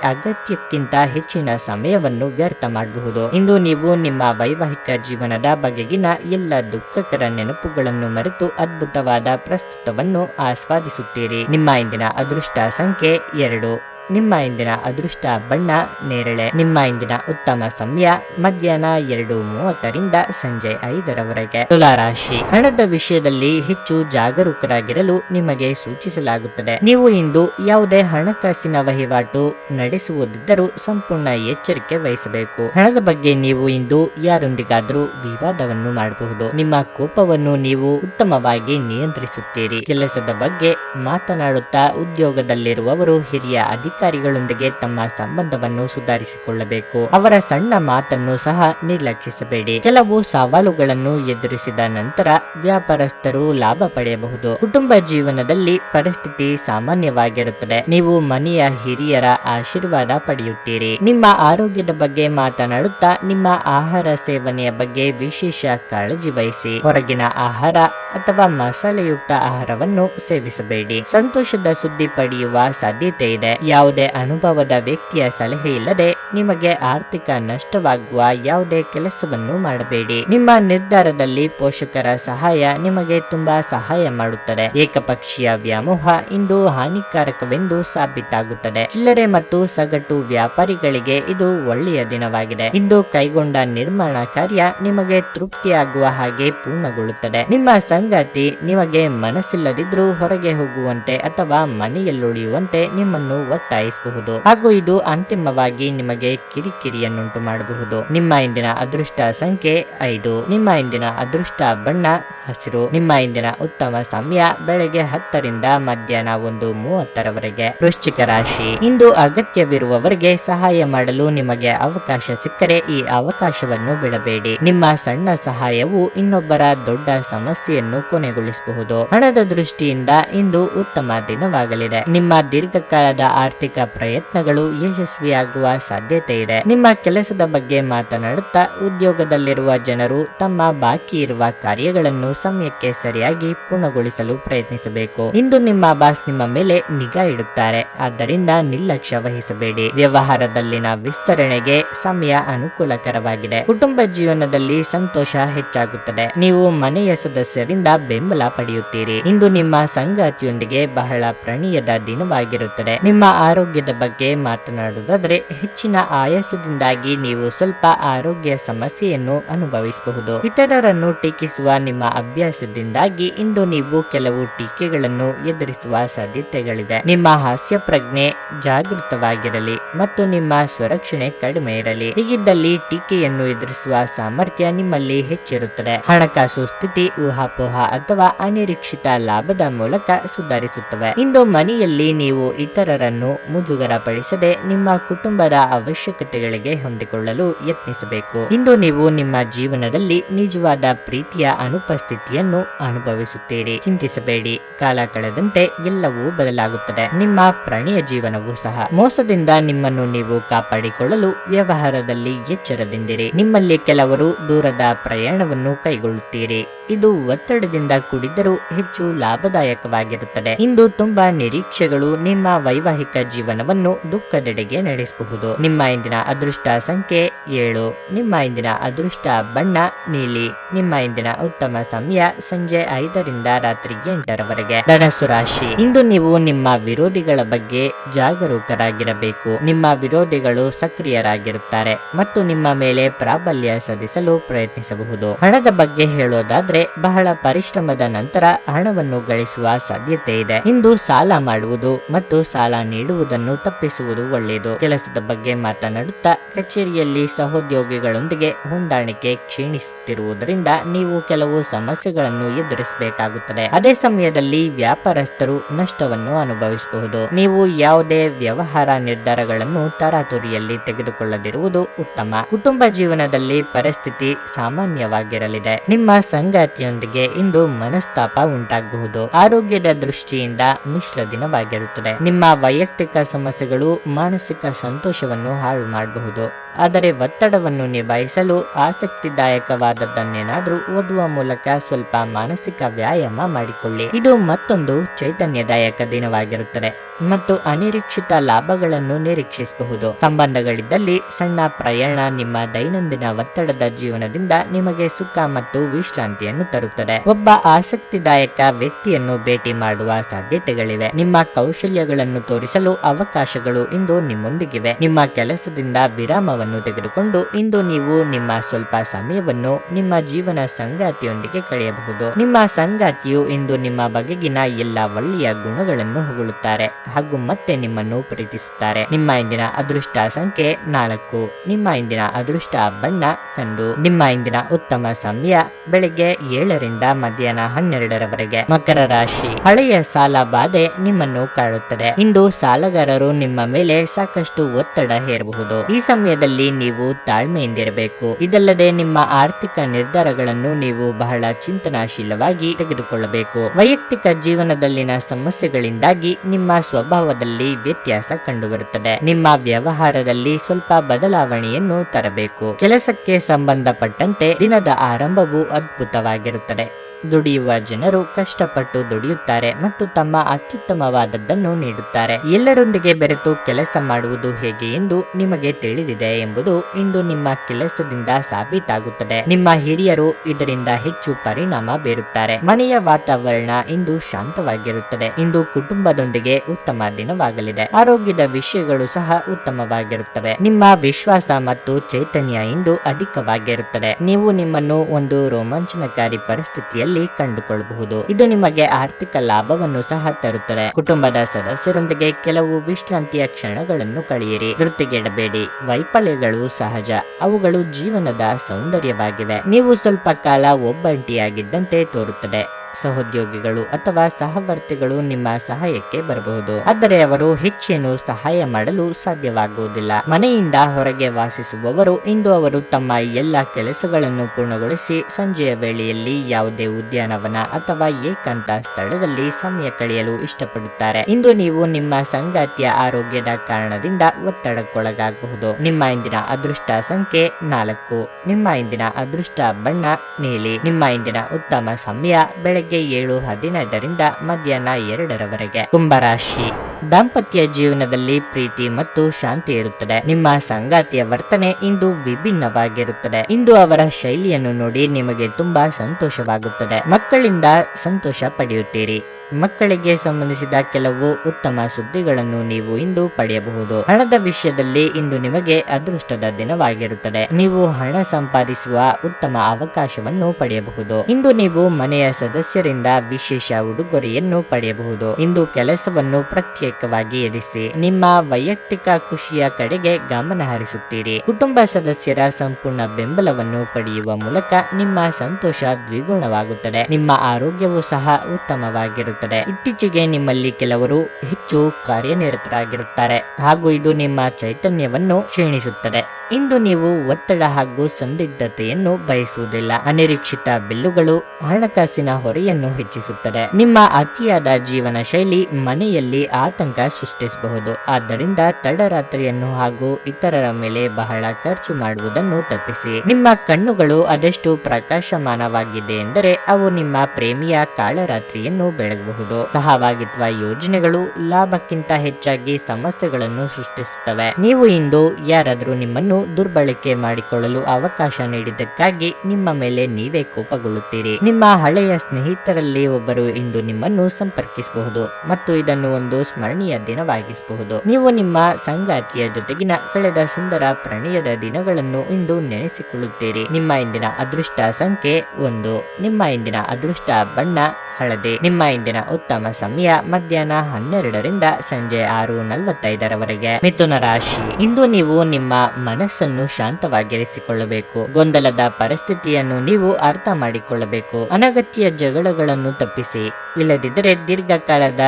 S1: ಅಗತ್ಯಕ್ಕಿಂತ ಹೆಚ್ಚಿನ ಸಮಯವನ್ನು ವ್ಯರ್ಥ ಮಾಡಬಹುದು. ಇಂದು ನೀವು ನಿಮ್ಮ ವೈವಾಹಿಕ ಜೀವನದ ಬಗೆಗಿನ ಎಲ್ಲ ದುಃಖಕರ ನೆನಪುಗಳನ್ನು ಮರೆತು ಅದ್ಭುತವಾದ ಪ್ರಸ್ತುತವನ್ನು ಆಸ್ವಾದಿಸುತ್ತೀರಿ. ನಿಮ್ಮ ಇಂದಿನ ಅದೃಷ್ಟ ಸಂಖ್ಯೆ ಎರಡು. ನಿಮ್ಮ ಇಂದಿನ ಅದೃಷ್ಟ ಬಣ್ಣ, ನೇರಳೆ. ನಿಮ್ಮ ಇಂದಿನ ಉತ್ತಮ ಸಮಯ, ಮಧ್ಯಾಹ್ನ ಎರಡು ಮೂವತ್ತರಿಂದ ಸಂಜೆ ಐದರವರೆಗೆ. ತುಲಾರಾಶಿ ಹಣದ ವಿಷಯದಲ್ಲಿ ಹೆಚ್ಚು ಜಾಗರೂಕರಾಗಿರಲು ನಿಮಗೆ ಸೂಚಿಸಲಾಗುತ್ತದೆ. ನೀವು ಇಂದು ಯಾವುದೇ ಹಣಕಾಸಿನ ವಹಿವಾಟು ನಡೆಸುವುದಿದ್ದರೂ ಸಂಪೂರ್ಣ ಎಚ್ಚರಿಕೆ ವಹಿಸಬೇಕು. ಹಣದ ಬಗ್ಗೆ ನೀವು ಇಂದು ಯಾರೊಂದಿಗಾದರೂ ವಿವಾದವನ್ನು ಮಾಡಬಹುದು. ನಿಮ್ಮ ಕೋಪವನ್ನು ನೀವು ಉತ್ತಮವಾಗಿ ನಿಯಂತ್ರಿಸುತ್ತೀರಿ. ಕೆಲಸದ ಬಗ್ಗೆ ಮಾತನಾಡುತ್ತಾ ಉದ್ಯೋಗದಲ್ಲಿರುವವರು ಹಿರಿಯ ಅಧಿಕಾರಿಗಳೊಂದಿಗೆ ತಮ್ಮ ಸಂಬಂಧವನ್ನು ಸುಧಾರಿಸಿಕೊಳ್ಳಬೇಕು. ಅವರ ಸಣ್ಣ ಮಾತನ್ನು ಸಹ ನಿರ್ಲಕ್ಷಿಸಬೇಡಿ. ಕೆಲವು ಸವಾಲುಗಳನ್ನು ಎದುರಿಸಿದ ನಂತರ ವ್ಯಾಪಾರಸ್ಥರು ಲಾಭ ಪಡೆಯಬಹುದು. ಕುಟುಂಬ ಜೀವನದಲ್ಲಿ ಪರಿಸ್ಥಿತಿ ಸಾಮಾನ್ಯವಾಗಿರುತ್ತದೆ. ನೀವು ಮನೆಯ ಹಿರಿಯರ ಆಶೀರ್ವಾದ ಪಡೆಯುತ್ತೀರಿ. ನಿಮ್ಮ ಆರೋಗ್ಯದ ಬಗ್ಗೆ ಮಾತನಾಡುತ್ತಾ ನಿಮ್ಮ ಆಹಾರ ಸೇವನೆಯ ಬಗ್ಗೆ ವಿಶೇಷ ಕಾಳಜಿ ವಹಿಸಿ. ಹೊರಗಿನ ಆಹಾರ ಅಥವಾ ಮಸಾಲೆಯುಕ್ತ ಆಹಾರವನ್ನು ಸೇವಿಸಬೇಡಿ. ಸಂತೋಷದ ಸುದ್ದಿ ಪಡೆಯುವ ಸಾಧ್ಯತೆ ಇದೆ. ಯಾವುದೇ ಅನುಭವದ ವ್ಯಕ್ತಿಯ ಸಲಹೆ ಇಲ್ಲದೆ ನಿಮಗೆ ಆರ್ಥಿಕ ನಷ್ಟವಾಗುವ ಯಾವುದೇ ಕೆಲಸವನ್ನು ಮಾಡಬೇಡಿ. ನಿಮ್ಮ ನಿರ್ಧಾರದಲ್ಲಿ ಪೋಷಕರ ಸಹಾಯ ನಿಮಗೆ ತುಂಬಾ ಸಹಾಯ ಮಾಡುತ್ತದೆ. ಏಕಪಕ್ಷೀಯ ವ್ಯಾಮೋಹ ಇಂದು ಹಾನಿಕಾರಕವೆಂದು ಸಾಬೀತಾಗುತ್ತದೆ. ಚಿಲ್ಲರೆ ಮತ್ತು ಸಗಟು ವ್ಯಾಪಾರಿಗಳಿಗೆ ಇದು ಒಳ್ಳೆಯ ದಿನವಾಗಿದೆ. ಇಂದು ಕೈಗೊಂಡ ನಿರ್ಮಾಣ ಕಾರ್ಯ ನಿಮಗೆ ತೃಪ್ತಿಯಾಗುವ ಹಾಗೆ ಪೂರ್ಣಗೊಳ್ಳುತ್ತದೆ. ನಿಮ್ಮ ಸಂಗಾತಿ ನಿಮಗೆ ಮನಸ್ಸಿಲ್ಲದಿದ್ರೂ ಹೊರಗೆ ಹೋಗುವಂತೆ ಅಥವಾ ಮನೆಯಲ್ಲುಳಿಯುವಂತೆ ನಿಮ್ಮನ್ನು ಒತ್ತಾಯಿಸಬಹುದು. ಹಾಗೂ ಇದು ಅಂತಿಮವಾಗಿ ನಿಮಗೆ ಕಿರಿಕಿರಿಯನ್ನುಂಟು ಮಾಡಬಹುದು. ನಿಮ್ಮ ಇಂದಿನ ಅದೃಷ್ಟ ಸಂಖ್ಯೆ ಐದು. ನಿಮ್ಮ ಇಂದಿನ ಅದೃಷ್ಟ ಬಣ್ಣ ಹಸಿರು. ನಿಮ್ಮ ಇಂದಿನ ಉತ್ತಮ ಸಮಯ ಬೆಳಗ್ಗೆ ಹತ್ತರಿಂದ ಮಧ್ಯಾಹ್ನ ಒಂದು ಮೂವತ್ತರವರೆಗೆ. ವೃಶ್ಚಿಕ ರಾಶಿ. ಇಂದು ಅಗತ್ಯವಿರುವವರಿಗೆ ಸಹಾಯ ಮಾಡಲು ನಿಮಗೆ ಅವಕಾಶ ಸಿಕ್ಕರೆ ಈ ಅವಕಾಶವನ್ನು ಬಿಡಬೇಡಿ. ನಿಮ್ಮ ಸಣ್ಣ ಸಹಾಯವು ಇನ್ನೊಬ್ಬರ ದೊಡ್ಡ ಸಮಸ್ಯೆಯನ್ನು ಕೊನೆಗೊಳಿಸಬಹುದು. ಹಣದ ದೃಷ್ಟಿಯಿಂದ ಇಂದು ಉತ್ತಮ ದಿನವಾಗಲಿದೆ. ನಿಮ್ಮ ದೀರ್ಘಕಾಲದ ಆರ್ಥಿಕ ಪ್ರಯತ್ನಗಳು ಯಶಸ್ವಿಯಾಗುವ ಸಾಧ್ಯತೆ ಇದೆ. ನಿಮ್ಮ ಕೆಲಸದ ಬಗ್ಗೆ ಮಾತನಾಡುತ್ತಾ ಉದ್ಯೋಗದಲ್ಲಿರುವ ಜನರು ತಮ್ಮ ಬಾಕಿ ಇರುವ ಕಾರ್ಯಗಳನ್ನು ಸಮಯಕ್ಕೆ ಸರಿಯಾಗಿ ಪೂರ್ಣಗೊಳಿಸಲು ಪ್ರಯತ್ನಿಸಬೇಕು. ಇಂದು ನಿಮ್ಮ ಬಾಸ್ ನಿಮ್ಮ ಮೇಲೆ ನಿಗಾ ಇಡುತ್ತಾರೆ. ಆದ್ದರಿಂದ ನಿರ್ಲಕ್ಷ್ಯ ವಹಿಸಬೇಡಿ. ವ್ಯವಹಾರದಲ್ಲಿನ ವಿಸ್ತರಣೆಗೆ ಸಮಯ ಅನುಕೂಲಕರವಾಗಿದೆ. ಕುಟುಂಬ ಜೀವನದಲ್ಲಿ ಸಂತೋಷ ಹೆಚ್ಚಾಗುತ್ತದೆ. ನೀವು ಮನೆಯ ಸದಸ್ಯರಿಂದ ಬೆಂಬಲ ಪಡೆಯುತ್ತೀರಿ. ಇಂದು ನಿಮ್ಮ ಸಂಗಾತಿಯೊಂದಿಗೆ ಬಹಳ ಪ್ರಣೀಯದ ದಿನವಾಗಿರುತ್ತದೆ. ನಿಮ್ಮ ಆರೋಗ್ಯದ ಬಗ್ಗೆ ಮಾತನಾಡುವುದಾದರೆ ಹೆಚ್ಚಿನ ಆಯಾಸದಿಂದಾಗಿ ನೀವು ಸ್ವಲ್ಪ ಆರೋಗ್ಯ ಸಮಸ್ಯೆಯನ್ನು ಅನುಭವಿಸಬಹುದು. ಇತರರನ್ನು ಟೀಕಿಸುವ ನಿಮ್ಮ ಅಭ್ಯಾಸದಿಂದಾಗಿ ಇಂದು ನೀವು ಕೆಲವು ಟೀಕೆಗಳನ್ನು ಎದುರಿಸುವ ಸಾಧ್ಯತೆಗಳಿದೆ. ನಿಮ್ಮ ಹಾಸ್ಯ ಪ್ರಜ್ಞೆ ಜಾಗೃತವಾಗಿರಲಿ ಮತ್ತು ನಿಮ್ಮ ಸ್ವರಕ್ಷಣೆ ಕಡಿಮೆ ಇರಲಿ. ಹೀಗಿದ್ದಲ್ಲಿ ಟೀಕೆಯನ್ನು ಎದುರಿಸುವ ಸಾಮರ್ಥ್ಯ ನಿಮ್ಮಲ್ಲಿ ಹೆಚ್ಚಿರುತ್ತದೆ. ಹಣಕಾಸು ಸ್ಥಿತಿ, ಊಹಾಪೋಹ ಅಥವಾ ಅನಿರೀಕ್ಷಿತ ಲಾಭದ ಮೂಲಕ ಸುಧಾರಿಸುತ್ತವೆ. ಇಂದು ಮನೆಯಲ್ಲಿ ನೀವು ಇತರರನ್ನು ಮುಜುಗರ ಪಡಿಸದೆ ನಿಮ್ಮ ಕುಟುಂಬದ ಅವಶ್ಯಕತೆಗಳಿಗೆ ಹೊಂದಿಕೊಳ್ಳಲು ಯತ್ನಿಸಬೇಕು. ಇಂದು ನೀವು ನಿಮ್ಮ ಜೀವನದಲ್ಲಿ ನಿಜವಾದ ಪ್ರೀತಿಯ ಅನುಪಸ್ಥಿತಿಯನ್ನು ಅನುಭವಿಸುತ್ತೀರಿ. ಚಿಂತಿಸಬೇಡಿ. ಕಾಲ ಕಳೆದಂತೆ ಎಲ್ಲವೂ ಬದಲಾಗುತ್ತದೆ. ನಿಮ್ಮ ಪ್ರಾಣಿಯ ಜೀವನವೂ ಸಹ. ಮೋಸದಿಂದ ನಿಮ್ಮನ್ನು ನೀವು ಕಾಪಾಡಿಕೊಳ್ಳಲು ವ್ಯವಹಾರದಲ್ಲಿ ಎಚ್ಚರದಿಂದಿರಿ. ನಿಮ್ಮಲ್ಲಿ ಕೆಲವರು ದೂರದ ಪ್ರಯಾಣವನ್ನು ಕೈಗೊಳ್ಳುತ್ತೀರಿ. ಇದು ಒತ್ತಡದಿಂದ ಕೂಡಿದ್ದರೂ ಹೆಚ್ಚು ಲಾಭದಾಯಕವಾಗಿರುತ್ತದೆ. ಇಂದು ತುಂಬಾ ನಿರೀಕ್ಷೆಗಳು ನಿಮ್ಮ ವೈವಾಹಿಕ ಜೀವನವನ್ನು ದುಃಖದೆಡೆಗೆ ನಡೆಸಬಹುದು. ನಿಮ್ಮ ಇಂದಿನ ಅದೃಷ್ಟ ಸಂಖ್ಯೆ ಏಳು. ನಿಮ್ಮ ಇಂದಿನ ಅದೃಷ್ಟ ಬಣ್ಣ ನೀಲಿ. ನಿಮ್ಮ ಇಂದಿನ ಉತ್ತಮ ಸಮಯ ಸಂಜೆ ಐದರಿಂದ ರಾತ್ರಿ ಎಂಟರವರೆಗೆ. ಧನಸ್ಸು ರಾಶಿ. ಇಂದು ನೀವು ನಿಮ್ಮ ವಿರೋಧಿಗಳ ಬಗ್ಗೆ ಜಾಗರೂಕರಾಗಿರಬೇಕು. ನಿಮ್ಮ ವಿರೋಧಿಗಳು ಸಕ್ರಿಯರಾಗಿರುತ್ತಾರೆ ಮತ್ತು ನಿಮ್ಮ ಮೇಲೆ ಪ್ರಾಬಲ್ಯ ಸಾಧಿಸಲು ಪ್ರಯತ್ನಿಸಬಹುದು. ಹಣದ ಬಗ್ಗೆ ಹೇಳೋದಾದ್ರೆ ಬಹಳ ಪರಿಶ್ರಮದ ನಂತರ ಹಣವನ್ನು ಗಳಿಸುವ ಸಾಧ್ಯತೆ ಇದೆ. ಇಂದು ಸಾಲ ಮಾಡುವುದು ಮತ್ತು ಸಾಲ ನೀಡುವುದು ಹೇಳುವುದನ್ನು ತಪ್ಪಿಸುವುದು ಒಳ್ಳೆಯದು. ಕೆಲಸದ ಬಗ್ಗೆ ಮಾತನಾಡುತ್ತಾ ಕಚೇರಿಯಲ್ಲಿ ಸಹೋದ್ಯೋಗಿಗಳೊಂದಿಗೆ ಹೊಂದಾಣಿಕೆ ಕ್ಷೀಣಿಸುತ್ತಿರುವುದರಿಂದ ನೀವು ಕೆಲವು ಸಮಸ್ಯೆಗಳನ್ನು ಎದುರಿಸಬೇಕಾಗುತ್ತದೆ. ಅದೇ ಸಮಯದಲ್ಲಿ ವ್ಯಾಪಾರಸ್ಥರು ನಷ್ಟವನ್ನು ಅನುಭವಿಸಬಹುದು. ನೀವು ಯಾವುದೇ ವ್ಯವಹಾರ ನಿರ್ಧಾರಗಳನ್ನು ತರಾತುರಿಯಲ್ಲಿ ತೆಗೆದುಕೊಳ್ಳದಿರುವುದು ಉತ್ತಮ. ಕುಟುಂಬ ಜೀವನದಲ್ಲಿ ಪರಿಸ್ಥಿತಿ ಸಾಮಾನ್ಯವಾಗಿರಲಿದೆ. ನಿಮ್ಮ ಸಂಗಾತಿಯೊಂದಿಗೆ ಇಂದು ಮನಸ್ತಾಪ ಉಂಟಾಗಬಹುದು. ಆರೋಗ್ಯದ ದೃಷ್ಟಿಯಿಂದ ಮಿಶ್ರ ದಿನವಾಗಿರುತ್ತದೆ. ನಿಮ್ಮ ವೈಯಕ್ತಿಕ ಸಮಸ್ಯೆಗಳು ಮಾನಸಿಕ ಸಂತೋಷವನ್ನು ಹಾಳು ಮಾಡಬಹುದು. ಆದರೆ ಒತ್ತಡವನ್ನು ನಿಭಾಯಿಸಲು ಆಸಕ್ತಿದಾಯಕವಾದದ್ದನ್ನೇನಾದರೂ ಓದುವ ಮೂಲಕ ಸ್ವಲ್ಪ ಮಾನಸಿಕ ವ್ಯಾಯಾಮ ಮಾಡಿಕೊಳ್ಳಿ. ಇದು ಮತ್ತೊಂದು ಚೈತನ್ಯದಾಯಕ ದಿನವಾಗಿರುತ್ತದೆ ಮತ್ತು ಅನಿರೀಕ್ಷಿತ ಲಾಭಗಳನ್ನು ನಿರೀಕ್ಷಿಸಬಹುದು. ಸಂಬಂಧಗಳಿದ್ದಲ್ಲಿ ಸಣ್ಣ ಪ್ರಯಾಣ ನಿಮ್ಮ ದೈನಂದಿನ ಒತ್ತಡದ ಜೀವನದಿಂದ ನಿಮಗೆ ಸುಖ ಮತ್ತು ವಿಶ್ರಾಂತಿಯನ್ನು ತರುತ್ತದೆ. ಒಬ್ಬ ಆಸಕ್ತಿದಾಯಕ ವ್ಯಕ್ತಿಯನ್ನು ಭೇಟಿ ಮಾಡುವ ಸಾಧ್ಯತೆಗಳಿವೆ. ನಿಮ್ಮ ಕೌಶಲ್ಯಗಳನ್ನು ತೋರಿಸಲು ಅವಕಾಶಗಳು ಇಂದು ನಿಮ್ಮೊಂದಿಗಿವೆ. ನಿಮ್ಮ ಕೆಲಸದಿಂದ ವಿರಾಮವನ್ನು ತೆಗೆದುಕೊಂಡು ಇಂದು ನೀವು ನಿಮ್ಮ ಸ್ವಲ್ಪ ಸಮಯವನ್ನು ನಿಮ್ಮ ಜೀವನ ಸಂಗಾತಿಯೊಂದಿಗೆ ಕಳೆಯಬಹುದು. ನಿಮ್ಮ ಸಂಗಾತಿಯು ಇಂದು ನಿಮ್ಮ ಬಗೆಗಿನ ಎಲ್ಲ ಒಳ್ಳೆಯ ಗುಣಗಳನ್ನು ಹೊಗಳುತ್ತಾರೆ ಹಾಗೂ ಮತ್ತೆ ನಿಮ್ಮನ್ನು ಪ್ರೀತಿಸುತ್ತಾರೆ. ನಿಮ್ಮ ಇಂದಿನ ಅದೃಷ್ಟ ಸಂಖ್ಯೆ ನಾಲ್ಕು. ನಿಮ್ಮ ಇಂದಿನ ಅದೃಷ್ಟ ಬಣ್ಣ ಕಂದು. ನಿಮ್ಮ ಇಂದಿನ ಉತ್ತಮ ಸಮಯ ಬೆಳಿಗ್ಗೆ ಏಳರಿಂದ ಮಧ್ಯಾಹ್ನ ಹನ್ನೆರಡರವರೆಗೆ. ಮಕರ ರಾಶಿ. ಹಳೆಯ ಸಾಲ ಬಾಧೆ ನಿಮ್ಮನ್ನು ಕಾಡುತ್ತದೆ. ಇಂದು ಸಾಲಗಾರರು ನಿಮ್ಮ ಮೇಲೆ ಸಾಕಷ್ಟು ಒತ್ತಡ ಹೇರಬಹುದು. ಈ ಸಮಯದಲ್ಲಿ ನೀವು ತಾಳ್ಮೆಯಿಂದಿರಬೇಕು. ಇದಲ್ಲದೆ ನಿಮ್ಮ ಆರ್ಥಿಕ ನಿರ್ಧಾರಗಳನ್ನು ನೀವು ಬಹಳ ಚಿಂತನಾಶೀಲವಾಗಿ ತೆಗೆದುಕೊಳ್ಳಬೇಕು. ವೈಯಕ್ತಿಕ ಜೀವನದಲ್ಲಿನ ಸಮಸ್ಯೆಗಳಿಂದಾಗಿ ನಿಮ್ಮ ಸ್ವಭಾವದಲ್ಲಿ ವ್ಯತ್ಯಾಸ ಕಂಡುಬರುತ್ತದೆ. ನಿಮ್ಮ ವ್ಯವಹಾರದಲ್ಲಿ ಸ್ವಲ್ಪ ಬದಲಾವಣೆಯನ್ನು ತರಬೇಕು. ಕೆಲಸಕ್ಕೆ ಸಂಬಂಧಪಟ್ಟಂತೆ ದಿನದ ಆರಂಭವು ಅದ್ಭುತವಾಗಿರುತ್ತದೆ. ದುಡಿಯುವ ಜನರು ಕಷ್ಟಪಟ್ಟು ದುಡಿಯುತ್ತಾರೆ ಮತ್ತು ತಮ್ಮ ಅತ್ಯುತ್ತಮವಾದದ್ದನ್ನು ನೀಡುತ್ತಾರೆ. ಎಲ್ಲರೊಂದಿಗೆ ಬೆರೆತು ಕೆಲಸ ಮಾಡುವುದು ಹೇಗೆ ಎಂದು ನಿಮಗೆ ತಿಳಿದಿದೆ ಎಂಬುದು ಇಂದು ನಿಮ್ಮ ಕೆಲಸದಿಂದ ಸಾಬೀತಾಗುತ್ತದೆ. ನಿಮ್ಮ ಹಿರಿಯರು ಇದರಿಂದ ಹೆಚ್ಚು ಪರಿಣಾಮ ಬೀರುತ್ತಾರೆ. ಮನೆಯ ವಾತಾವರಣ ಇಂದು ಶಾಂತವಾಗಿರುತ್ತದೆ. ಇಂದು ಕುಟುಂಬದೊಂದಿಗೆ ಉತ್ತಮ ದಿನವಾಗಲಿದೆ. ಆರೋಗ್ಯದ ವಿಷಯಗಳು ಸಹ ಉತ್ತಮವಾಗಿರುತ್ತವೆ. ನಿಮ್ಮ ವಿಶ್ವಾಸ ಮತ್ತು ಚೈತನ್ಯ ಇಂದು ಅಧಿಕವಾಗಿರುತ್ತದೆ. ನೀವು ನಿಮ್ಮನ್ನು ಒಂದು ರೋಮಾಂಚನಕಾರಿ ಪರಿಸ್ಥಿತಿಯಲ್ಲಿ ಕಂಡುಕೊಳ್ಳಬಹುದು. ಇದು ನಿಮಗೆ ಆರ್ಥಿಕ ಲಾಭವನ್ನು ಸಹ ತರುತ್ತದೆ. ಕುಟುಂಬದ ಸದಸ್ಯರೊಂದಿಗೆ ಕೆಲವು ವಿಶ್ರಾಂತಿಯ ಕ್ಷಣಗಳನ್ನು ಕಳೆಯಿರಿ. ಧೃತಿಗೆಡಬೇಡಿ. ವೈಫಲ್ಯಗಳು ಸಹಜ. ಅವುಗಳು ಜೀವನದ ಸೌಂದರ್ಯವಾಗಿವೆ. ನೀವು ಸ್ವಲ್ಪ ಕಾಲ ಒಬ್ಬಂಟಿಯಾಗಿದ್ದಂತೆ ತೋರುತ್ತದೆ. ಸಹೋದ್ಯೋಗಿಗಳು ಅಥವಾ ಸಹವರ್ತಿಗಳು ನಿಮ್ಮ ಸಹಾಯಕ್ಕೆ ಬರಬಹುದು. ಆದರೆ ಅವರು ಹೆಚ್ಚೇನು ಸಹಾಯ ಮಾಡಲು ಸಾಧ್ಯವಾಗುವುದಿಲ್ಲ. ಮನೆಯಿಂದ ಹೊರಗೆ ವಾಸಿಸುವವರು ಇಂದು ಅವರು ತಮ್ಮ ಎಲ್ಲ ಕೆಲಸಗಳನ್ನು ಪೂರ್ಣಗೊಳಿಸಿ ಸಂಜೆಯ ವೇಳೆಯಲ್ಲಿ ಯಾವುದೇ ಉದ್ಯಾನವನ ಅಥವಾ ಏಕಾಂತ ಸ್ಥಳದಲ್ಲಿ ಸಮಯ ಕಳೆಯಲು ಇಷ್ಟಪಡುತ್ತಾರೆ. ಇಂದು ನೀವು ನಿಮ್ಮ ಸಂಗಾತಿಯ ಆರೋಗ್ಯದ ಕಾರಣದಿಂದ ಒತ್ತಡಕ್ಕೊಳಗಾಗಬಹುದು. ನಿಮ್ಮ ಇಂದಿನ ಅದೃಷ್ಟ ಸಂಖ್ಯೆ ನಾಲ್ಕು. ನಿಮ್ಮ ಇಂದಿನ ಅದೃಷ್ಟ ಬಣ್ಣ, ನೀಲಿ. ನಿಮ್ಮ ಇಂದಿನ ಉತ್ತಮ ಸಮಯ, ಬೆಳಗ್ಗೆ ಏಳು ಹದಿನೈದರಿಂದ ಮಧ್ಯಾಹ್ನ ಎರಡರವರೆಗೆ. ಕುಂಭರಾಶಿ. ದಾಂಪತ್ಯ ಜೀವನದಲ್ಲಿ ಪ್ರೀತಿ ಮತ್ತು ಶಾಂತಿ ಇರುತ್ತದೆ. ನಿಮ್ಮ ಸಂಗಾತಿಯ ವರ್ತನೆ ಇಂದು ವಿಭಿನ್ನವಾಗಿರುತ್ತದೆ. ಇಂದು ಅವರ ಶೈಲಿಯನ್ನು ನೋಡಿ ನಿಮಗೆ ತುಂಬಾ ಸಂತೋಷವಾಗುತ್ತದೆ. ಮಕ್ಕಳಿಂದ ಸಂತೋಷ ಪಡೆಯುತ್ತೀರಿ. ಮಕ್ಕಳಿಗೆ ಸಂಬಂಧಿಸಿದ ಕೆಲವು ಉತ್ತಮ ಸುದ್ದಿಗಳನ್ನು ನೀವು ಇಂದು ಪಡೆಯಬಹುದು. ಹಣದ ವಿಷಯದಲ್ಲಿ ಇಂದು ನಿಮಗೆ ಅದೃಷ್ಟದ ದಿನವಾಗಿರುತ್ತದೆ. ನೀವು ಹಣ ಸಂಪಾದಿಸುವ ಉತ್ತಮ ಅವಕಾಶವನ್ನು ಪಡೆಯಬಹುದು. ಇಂದು ನೀವು ಮನೆಯ ಸದಸ್ಯರಿಂದ ವಿಶೇಷ ಉಡುಗೊರೆಯನ್ನು ಪಡೆಯಬಹುದು. ಇಂದು ಕೆಲಸವನ್ನು ಪ್ರತ್ಯೇಕವಾಗಿ ಇರಿಸಿ. ನಿಮ್ಮ ವೈಯಕ್ತಿಕ ಖುಷಿಯ ಕಡೆಗೆ ಗಮನ ಹರಿಸುತ್ತೀರಿ. ಕುಟುಂಬ ಸದಸ್ಯರ ಸಂಪೂರ್ಣ ಬೆಂಬಲವನ್ನು ಪಡೆಯುವ ಮೂಲಕ ನಿಮ್ಮ ಸಂತೋಷ ದ್ವಿಗುಣವಾಗುತ್ತದೆ. ನಿಮ್ಮ ಆರೋಗ್ಯವು ಸಹ ಉತ್ತಮವಾಗಿರುತ್ತದೆ. ಇತ್ತೀಚೆಗೆ ನಿಮ್ಮಲ್ಲಿ ಕೆಲವರು ಹೆಚ್ಚು ಕಾರ್ಯನಿರತರಾಗಿರುತ್ತಾರೆ ಹಾಗೂ ಇದು ನಿಮ್ಮ ಚೈತನ್ಯವನ್ನು ಕ್ಷೀಣಿಸುತ್ತದೆ. ಇಂದು ನೀವು ಒತ್ತಡ ಹಾಗೂ ಸಂದಿಗ್ಧತೆಯನ್ನು ಬಯಸುವುದಿಲ್ಲ. ಅನಿರೀಕ್ಷಿತ ಬಿಲ್ಲುಗಳು ಹಣಕಾಸಿನ ಹೊರೆಯನ್ನು ಹೆಚ್ಚಿಸುತ್ತದೆ. ನಿಮ್ಮ ಅತಿಯಾದ ಜೀವನ ಶೈಲಿ ಮನೆಯಲ್ಲಿ ಆತಂಕ ಸೃಷ್ಟಿಸಬಹುದು. ಆದ್ದರಿಂದ ತಡರಾತ್ರಿಯನ್ನು ಹಾಗೂ ಇತರರ ಮೇಲೆ ಬಹಳ ಖರ್ಚು ಮಾಡುವುದನ್ನು ತಪ್ಪಿಸಿ. ನಿಮ್ಮ ಕಣ್ಣುಗಳು ಅದೆಷ್ಟು ಪ್ರಕಾಶಮಾನವಾಗಿದೆ ಎಂದರೆ ಅವು ನಿಮ್ಮ ಪ್ರೇಮಿಯ ಕಾಳರಾತ್ರಿಯನ್ನು ಬೆಳಗಬಹುದು ಸಹಭಾಗಿತ್ವ ಯೋಜನೆಗಳು ಲಾಭಕ್ಕಿಂತ ಹೆಚ್ಚಾಗಿ ಸಮಸ್ಯೆಗಳನ್ನು ಸೃಷ್ಟಿಸುತ್ತವೆ. ನೀವು ಇಂದು ಯಾರಾದರೂ ನಿಮ್ಮನ್ನು ದುರ್ಬಳಕೆ ಮಾಡಿಕೊಳ್ಳಲು ಅವಕಾಶ ನೀಡಿದ್ದಕ್ಕಾಗಿ ನಿಮ್ಮ ಮೇಲೆ ನೀವೇ ಕೋಪಗೊಳ್ಳುತ್ತೀರಿ. ನಿಮ್ಮ ಹಳೆಯ ಸ್ನೇಹಿತರಲ್ಲಿ ಒಬ್ಬರು ಇಂದು ನಿಮ್ಮನ್ನು ಸಂಪರ್ಕಿಸಬಹುದು ಮತ್ತು ಇದನ್ನು ಒಂದು ಸ್ಮರಣೀಯ ದಿನವಾಗಿಸಬಹುದು. ನೀವು ನಿಮ್ಮ ಸಂಗಾತಿಯ ಜೊತೆಗಿನ ಕಳೆದ ಸುಂದರ ಪ್ರಣಯದ ದಿನಗಳನ್ನು ಇಂದು ನೆನೆಸಿಕೊಳ್ಳುತ್ತೀರಿ. ನಿಮ್ಮ ಇಂದಿನ ಅದೃಷ್ಟ ಸಂಖ್ಯೆ ಒಂದು. ನಿಮ್ಮ ಇಂದಿನ ಅದೃಷ್ಟ ಬಣ್ಣ ಹಳದಿ. ನಿಮ್ಮ ಇಂದಿನ ಉತ್ತಮ ಸಮಯ ಮಧ್ಯಾಹ್ನ ಹನ್ನೆರಡರಿಂದ ಸಂಜೆ ಆರು ನಲವತ್ತೈದರವರೆಗೆ. ಮಿಥುನ ರಾಶಿ. ಇಂದು ನೀವು ನಿಮ್ಮ ಮನಸ್ಸನ್ನು ಶಾಂತವಾಗಿರಿಸಿಕೊಳ್ಳಬೇಕು. ಗೊಂದಲದ ಪರಿಸ್ಥಿತಿಯನ್ನು ನೀವು ಅರ್ಥ ಮಾಡಿಕೊಳ್ಳಬೇಕು. ಅನಗತ್ಯ ಜಗಳಗಳನ್ನು ತಪ್ಪಿಸಿ. ಇಲ್ಲದಿದ್ದರೆ ದೀರ್ಘಕಾಲದ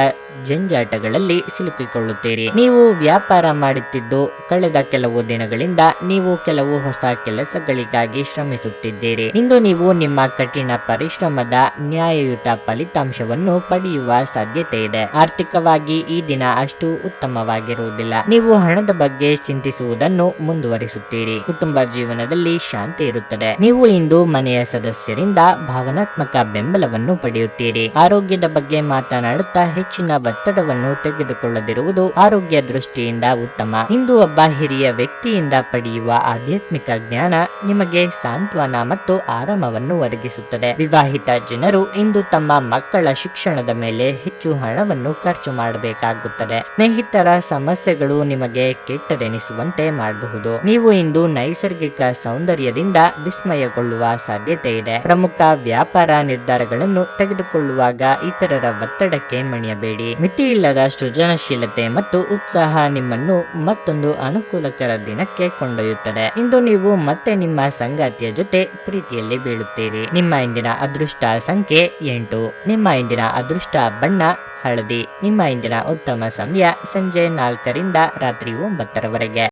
S1: ಜಂಜಾಟಗಳಲ್ಲಿ ಸಿಲುಕಿಕೊಳ್ಳುತ್ತೀರಿ. ನೀವು ವ್ಯಾಪಾರ ಮಾಡುತ್ತಿದ್ದು, ಕಳೆದ ಕೆಲವು ದಿನಗಳಿಂದ ನೀವು ಕೆಲವು ಹೊಸ ಕೆಲಸಗಳಿಗಾಗಿ ಶ್ರಮಿಸುತ್ತಿದ್ದೀರಿ. ಇಂದು ನೀವು ನಿಮ್ಮ ಕಠಿಣ ಪರಿಶ್ರಮದ ನ್ಯಾಯಯುತ ಫಲಿತಾಂಶವನ್ನು ಪಡೆಯುವ ಸಾಧ್ಯತೆ ಇದೆ. ಆರ್ಥಿಕವಾಗಿ ಈ ದಿನ ಅಷ್ಟು ಉತ್ತಮವಾಗಿರುವುದಿಲ್ಲ. ನೀವು ಹಣದ ಬಗ್ಗೆ ಚಿಂತಿಸುವುದನ್ನು ಮುಂದುವರಿಸುತ್ತೀರಿ. ಕುಟುಂಬ ಜೀವನದಲ್ಲಿ ಶಾಂತಿ ಇರುತ್ತದೆ. ನೀವು ಇಂದು ಮನೆಯ ಸದಸ್ಯರಿಂದ ಭಾವನಾತ್ಮಕ ಬೆಂಬಲವನ್ನು ಪಡೆಯುತ್ತೀರಿ. ಆರೋಗ್ಯದ ಬಗ್ಗೆ ಮಾತನಾಡುತ್ತಾ ಹೆಚ್ಚಿನ ಒತ್ತಡವನ್ನು ತೆಗೆದುಕೊಳ್ಳದಿರುವುದು ಆರೋಗ್ಯ ದೃಷ್ಟಿಯಿಂದ ಉತ್ತಮ. ಇಂದು ಒಬ್ಬ ಹಿರಿಯ ವ್ಯಕ್ತಿಯಿಂದ ಪಡೆಯುವ ಆಧ್ಯಾತ್ಮಿಕ ಜ್ಞಾನ ನಿಮಗೆ ಸಾಂತ್ವನ ಮತ್ತು ಆರಾಮವನ್ನು ಒದಗಿಸುತ್ತದೆ. ವಿವಾಹಿತ ಜನರು ಇಂದು ತಮ್ಮ ಮಕ್ಕಳ ಶಿಕ್ಷಣದ ಮೇಲೆ ಹೆಚ್ಚು ಹಣವನ್ನು ಖರ್ಚು ಮಾಡಬೇಕಾಗುತ್ತದೆ. ಸ್ನೇಹಿತರ ಸಮಸ್ಯೆಗಳು ನಿಮಗೆ ಕೆಟ್ಟದೆನಿಸುವಂತೆ ಮಾಡಬಹುದು. ನೀವು ಇಂದು ನೈಸರ್ಗಿಕ ಸೌಂದರ್ಯದಿಂದ ವಿಸ್ಮಯಗೊಳ್ಳುವ ಸಾಧ್ಯತೆ ಇದೆ. ಪ್ರಮುಖ ವ್ಯಾಪಾರ ನಿರ್ಧಾರಗಳನ್ನು ತೆಗೆದುಕೊಳ್ಳುವಾಗ ಇತರರ ಒತ್ತಡಕ್ಕೆ ಮಣಿಯಬೇಡಿ. ಮಿತಿಯಿಲ್ಲದ ಸೃಜನಶೀಲತೆ ಮತ್ತು ಉತ್ಸಾಹ ನಿಮ್ಮನ್ನು ಮತ್ತೊಂದು ಅನುಕೂಲಕರ ದಿನಕ್ಕೆ ಕೊಂಡೊಯ್ಯುತ್ತದೆ. ಇಂದು ನೀವು ಮತ್ತೆ ನಿಮ್ಮ ಸಂಗಾತಿಯ ಜೊತೆ ಪ್ರೀತಿಯಲ್ಲಿ ಬೀಳುತ್ತೀರಿ. ನಿಮ್ಮ ಇಂದಿನ ಅದೃಷ್ಟ ಸಂಖ್ಯೆ ಎಂಟು. ನಿಮ್ಮ ಇಂದಿನ ಅದೃಷ್ಟ ಬಣ್ಣ ಹಳದಿ ನಿಮ್ಮ ಇಂದಿನ ಉತ್ತಮ ಸಮಯ ಸಂಜೆ ನಾಲ್ಕರಿಂದ ರಾತ್ರಿ ಒಂಬತ್ತರವರೆಗೆ.